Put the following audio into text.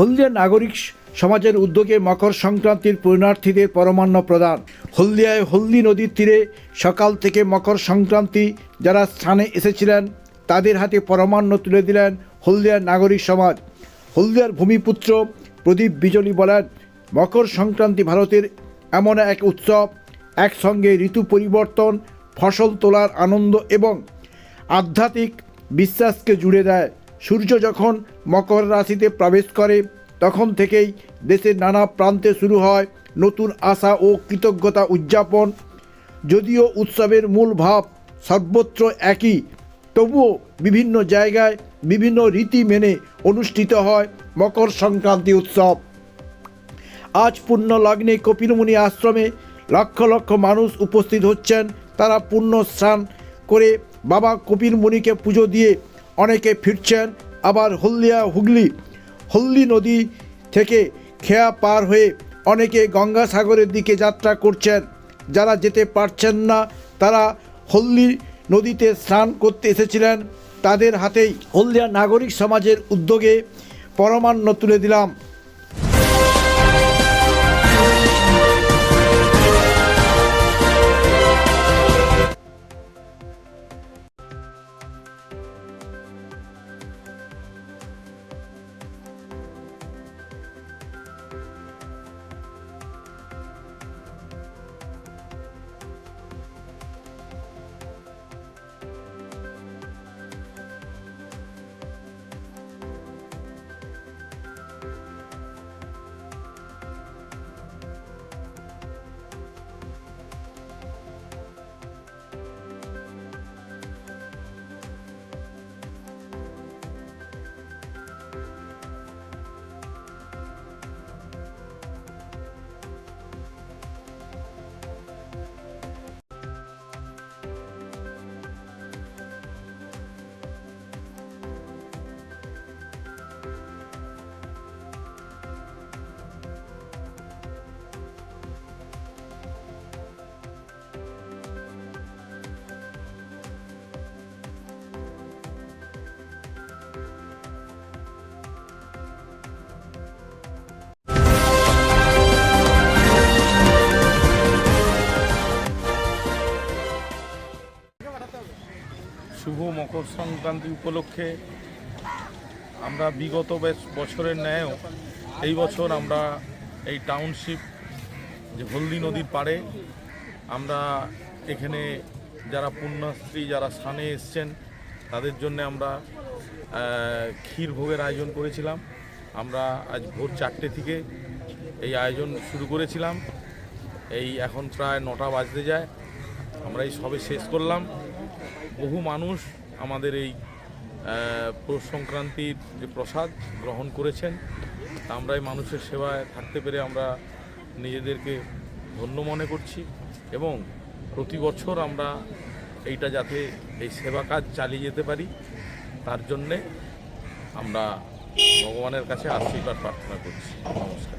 হলদিয়া নাগরিক সমাজের উদ্যোগে মকর সংক্রান্তির পূর্ণার্থীদের পরমান্ন প্রদান। হলদিয়ায় হলদি নদীর তীরে সকাল থেকে মকর সংক্রান্তি যারা স্থানে এসেছিলেন, তাদের হাতে পরমান্ন তুলে দিলেন হলদিয়ার নাগরিক সমাজ। হলদিয়ার ভূমিপুত্র প্রদীপ বিজলি বলেন, মকর সংক্রান্তি ভারতের এমন এক উৎসব, একসঙ্গে ঋতু পরিবর্তন, ফসল তোলার আনন্দ এবং আধ্যাত্মিক বিশ্বাসকে জুড়ে দেয়। সূর্য যখন মকর রাশিতে প্রবেশ করে, তখন থেকেই দেশের নানা প্রান্তে শুরু হয় নতুন আশা ও কৃতজ্ঞতা উদযাপন। যদিও উৎসবের মূল ভাব সর্বত্র একই, তবুও বিভিন্ন জায়গায় বিভিন্ন রীতি মেনে অনুষ্ঠিত হয় মকর সংক্রান্তি উৎসব। আজ পুণ্য লগ্নে কপিলমুনি আশ্রমে লক্ষ লক্ষ মানুষ উপস্থিত হচ্ছেন। তারা পুণ্য স্নান করে বাবা কপিল মুনিকে পুজো দিয়ে অনেকে ফিরছেন, আবার হলদিয়া হুগলি, হলদি নদী থেকে খেয়া পার হয়ে অনেকে গঙ্গাসাগরের দিকে যাত্রা করছেন। যারা যেতে পারছেন না, তারা হলদি নদীতে স্নান করতে এসেছিলেন। তাদের হাতেই হলদিয়া নাগরিক সমাজের উদ্যোগে পরমান্ন তুলে দিলাম। শুভ মকর সংক্রান্তি উপলক্ষে আমরা বিগত বছরের ন্যায়ও এই বছর আমরা এই টাউনশিপ যে হলদি নদীর পাড়ে আমরা এখানে যারা পুণ্যশ্রী যারা স্থানে এসছেন, তাদের জন্য আমরা ক্ষীর ভোগের আয়োজন করেছিলাম। আমরা আজ ভোর চারটে থেকে এই আয়োজন শুরু করেছিলাম। এই এখন প্রায় নটা বাজতে যায়। আমরা এই সবে শেষ করলাম। বহু মানুষ আমাদের এই পৌষ সংক্রান্তির যে প্রসাদ গ্রহণ করেছেন, তা আমরা এই মানুষের সেবায় থাকতে পেরে আমরা নিজেদেরকে ধন্য মনে করছি এবং প্রতি বছর আমরা এইটা যাতে এই সেবা কাজ চালিয়ে যেতে পারি, তার জন্যে আমরা ভগবানের কাছে আশীর্বাদ প্রার্থনা করছি। নমস্কার।